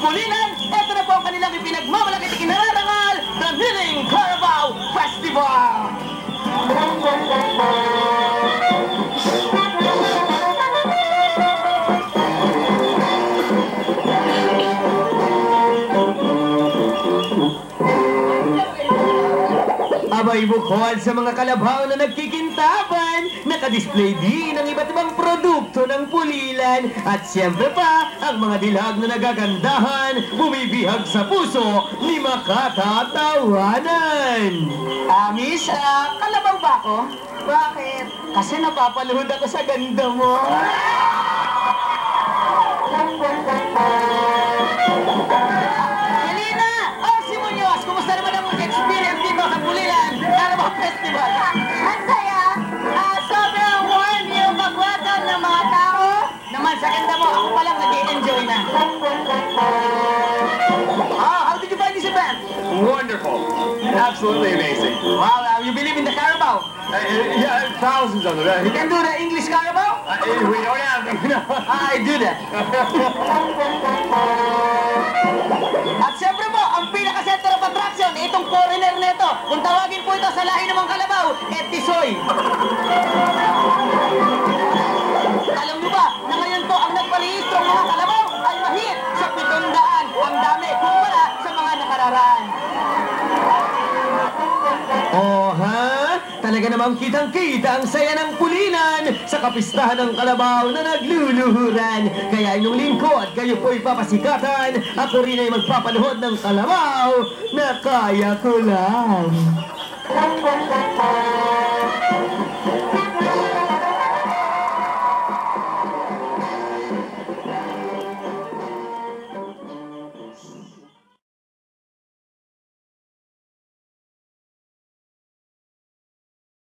kulinan, ito na po ang kanilang ipinagmamalaki at kinararangal, the Kneeling Carabao Festival! Abay bukod sa mga kalabaw na nagkikintaban, nakadisplay din ang iba't ibang produkto ng pulilan. At siyempre pa, ang mga dilag na nagagandahan, bumibihag sa puso ni makatatawanan. Ah, miss, ah, kalabaw ba ako? Bakit? Kasi napapaluhod ako sa ganda mo. Helena! Sa ganda mo, ako pa lang nag-enjoy na. Oh, how did you find this event? Wonderful. Absolutely amazing. Wow, uh, you believe in the Carabao? Uh, yeah, thousands of them. You can do the English Carabao? Uh, we don't have them. No. I do that. At siyempre po, ang pinaka-center of attraction, itong foreigner nito. Kung tawagin po ito sa lahi ng mga kalabaw, eh, Talaga namang kitang-kita ang saya ng pulinan sa kapistahan ng kalabaw na nagluluhuran. Kaya inyong lingkod, kayo po'y papasikatan. Ako rin ay magpapaluhod ng kalabaw na kaya ko lang.